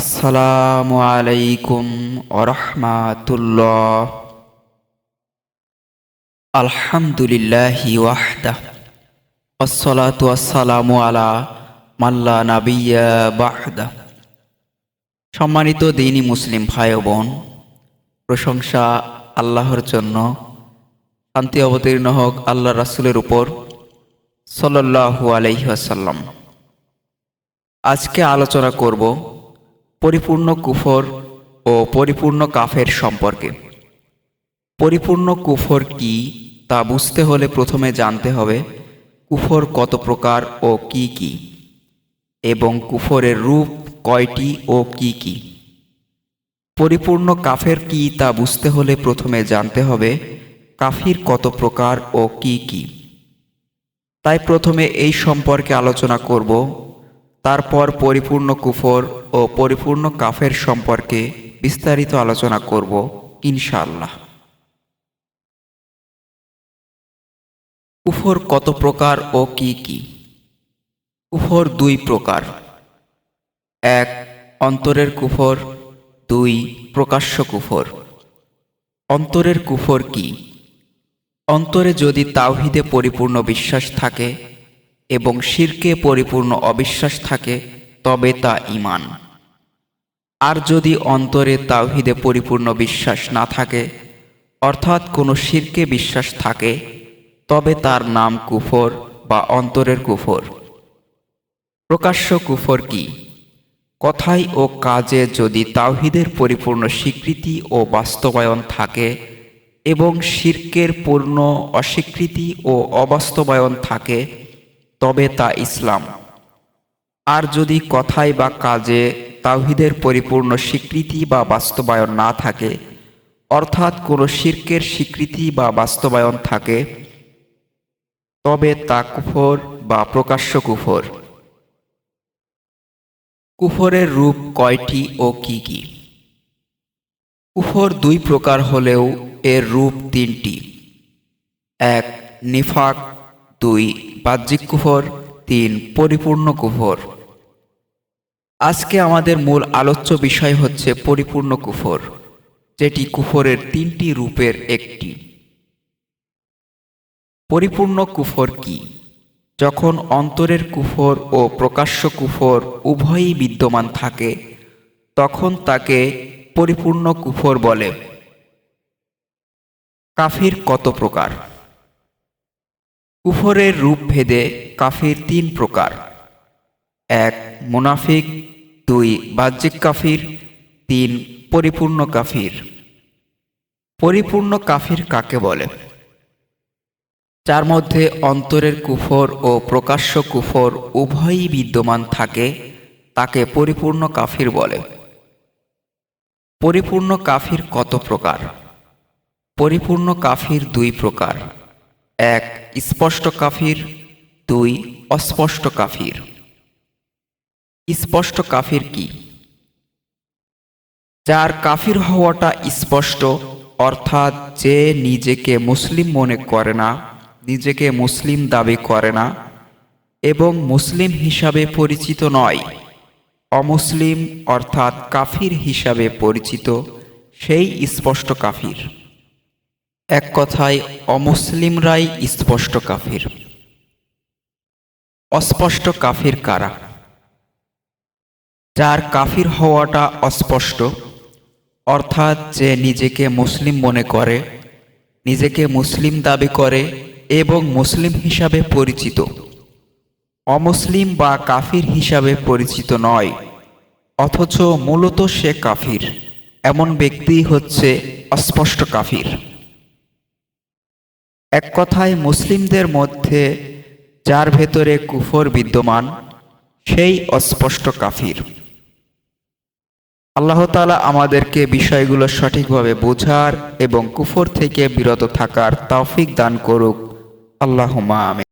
আসসালামু আলাইকুম ওরহমাতুল্লাহ। আলহামদুলিল্লাহি ওয়াহদা আসসালাতু আসসালামু আলা মাল্লা নাবিয়া বাহদা সম্মানিত দিনী মুসলিম ভাই ও বোন প্রশংসা আল্লাহর জন্য, শান্তি অবতীর্ণ হোক আল্লাহ রাসূলের উপর সাল্লাল্লাহু আলাইহি ওয়াসাল্লাম। আজকে আলোচনা করব পরিপূর্ণ কুফর ও পরিপূর্ণ কাফের সম্পর্কে। পরিপূর্ণ কুফর কি তা বুঝতে হলে প্রথমে জানতে হবে কুফর কত প্রকার ও কি কি, এবং কুফরের রূপ কয়টি ও কি কি। পরিপূর্ণ কাফের কি তা বুঝতে হলে প্রথমে জানতে হবে কাফির কত প্রকার ও কি কি। তাই প্রথমে এই সম্পর্কে আলোচনা করব তারপর পরিপূর্ণ কুফর ও পরিপূর্ণ কাফের সম্পর্কে বিস্তারিত আলোচনা করব, ইনশাআল্লাহ। কুফর কত প্রকার ও কি কি? কুফর দুই প্রকার। এক, অন্তরের কুফর। দুই, প্রকাশ্য কুফর। অন্তরের কুফর কি? অন্তরে যদি তাওহিদে পরিপূর্ণ বিশ্বাস থাকে এবং শিরকে পরিপূর্ণ অবিশ্বাস থাকে, তবে তা ইমান আর যদি অন্তরে তাওহিদে পরিপূর্ণ বিশ্বাস না থাকে, অর্থাৎ কোনো শিরকে বিশ্বাস থাকে, তবে তার নাম কুফর বা অন্তরের কুফর। প্রকাশ্য কুফর কি? কথায় ও কাজে যদি তাওহিদের পরিপূর্ণ স্বীকৃতি ও বাস্তবায়ন থাকে এবং শির্কের পূর্ণ অস্বীকৃতি ও অবাস্তবায়ন থাকে তবে তা ইসলাম। আর যদি কথায় বা কাজে তাওহিদের পরিপূর্ণ স্বীকৃতি বা বাস্তবায়ন না থাকে, অর্থাৎ কোনো শির্কের স্বীকৃতি বা বাস্তবায়ন থাকে, তবে তা কুফর বা প্রকাশ্য কুফর। কুফরের রূপ কয়টি ও কি কি? কুফর দুই প্রকার হলেও এর রূপ তিনটি। এক, নিফাক, দুই বাহ্যিক কুফর তিন পরিপূর্ণ কুফর আজকে আমাদের মূল আলোচ্য বিষয় হচ্ছে পরিপূর্ণ কুফর যেটি কুফরের তিনটি রূপের একটি। পরিপূর্ণ কুফর কি? যখন অন্তরের কুফর ও প্রকাশ্য কুফর উভয়ই বিদ্যমান থাকে, তখন তাকে পরিপূর্ণ কুফর বলে। কাফির কত প্রকার? কুফরের রূপ ভেদে কাফির তিন প্রকার। এক, মুনাফিক। দুই, বাহ্যিক কাফির। তিন, পরিপূর্ণ কাফির। পরিপূর্ণ কাফির কাকে বলে? যার মধ্যে অন্তরের কুফর ও প্রকাশ্য কুফর উভয়ই বিদ্যমান থাকে, তাকে পরিপূর্ণ কাফির বলে। পরিপূর্ণ কাফির কত প্রকার? পরিপূর্ণ কাফির দুই প্রকার। এক, স্পষ্ট কাফির। দুই, অস্পষ্ট কাফির। স্পষ্ট কাফির কি? যার কাফির হওয়াটা স্পষ্ট, অর্থাৎ যে নিজেকে মুসলিম মনে করে না, নিজেকে মুসলিম দাবি করে না, এবং মুসলিম হিসাবে পরিচিত নয়। অমুসলিম অর্থাৎ কাফির হিসাবে পরিচিত, সেই স্পষ্ট কাফির। এক কথায় অমুসলিমরাই স্পষ্ট কাফির। অস্পষ্ট কাফির কারা? যার কাফির হওয়াটা অস্পষ্ট, অর্থাৎ যে নিজেকে মুসলিম মনে করে, নিজেকে মুসলিম দাবি করে এবং মুসলিম হিসাবে পরিচিত। অমুসলিম বা কাফির হিসাবে পরিচিত নয়, অথচ মূলত সে কাফির। এমন ব্যক্তি হচ্ছে অস্পষ্ট কাফির। এক কথায় মুসলিমদের মধ্যে যার ভেতরে কুফর বিদ্যমান, সেই অস্পষ্ট কাফির। আল্লাহ তালা আমাদেরকে বিষয়গুলো সঠিকভাবে বোঝার এবং কুফর থেকে বিরত থাকার তৌফিক দান করুক। আল্লাহ আমি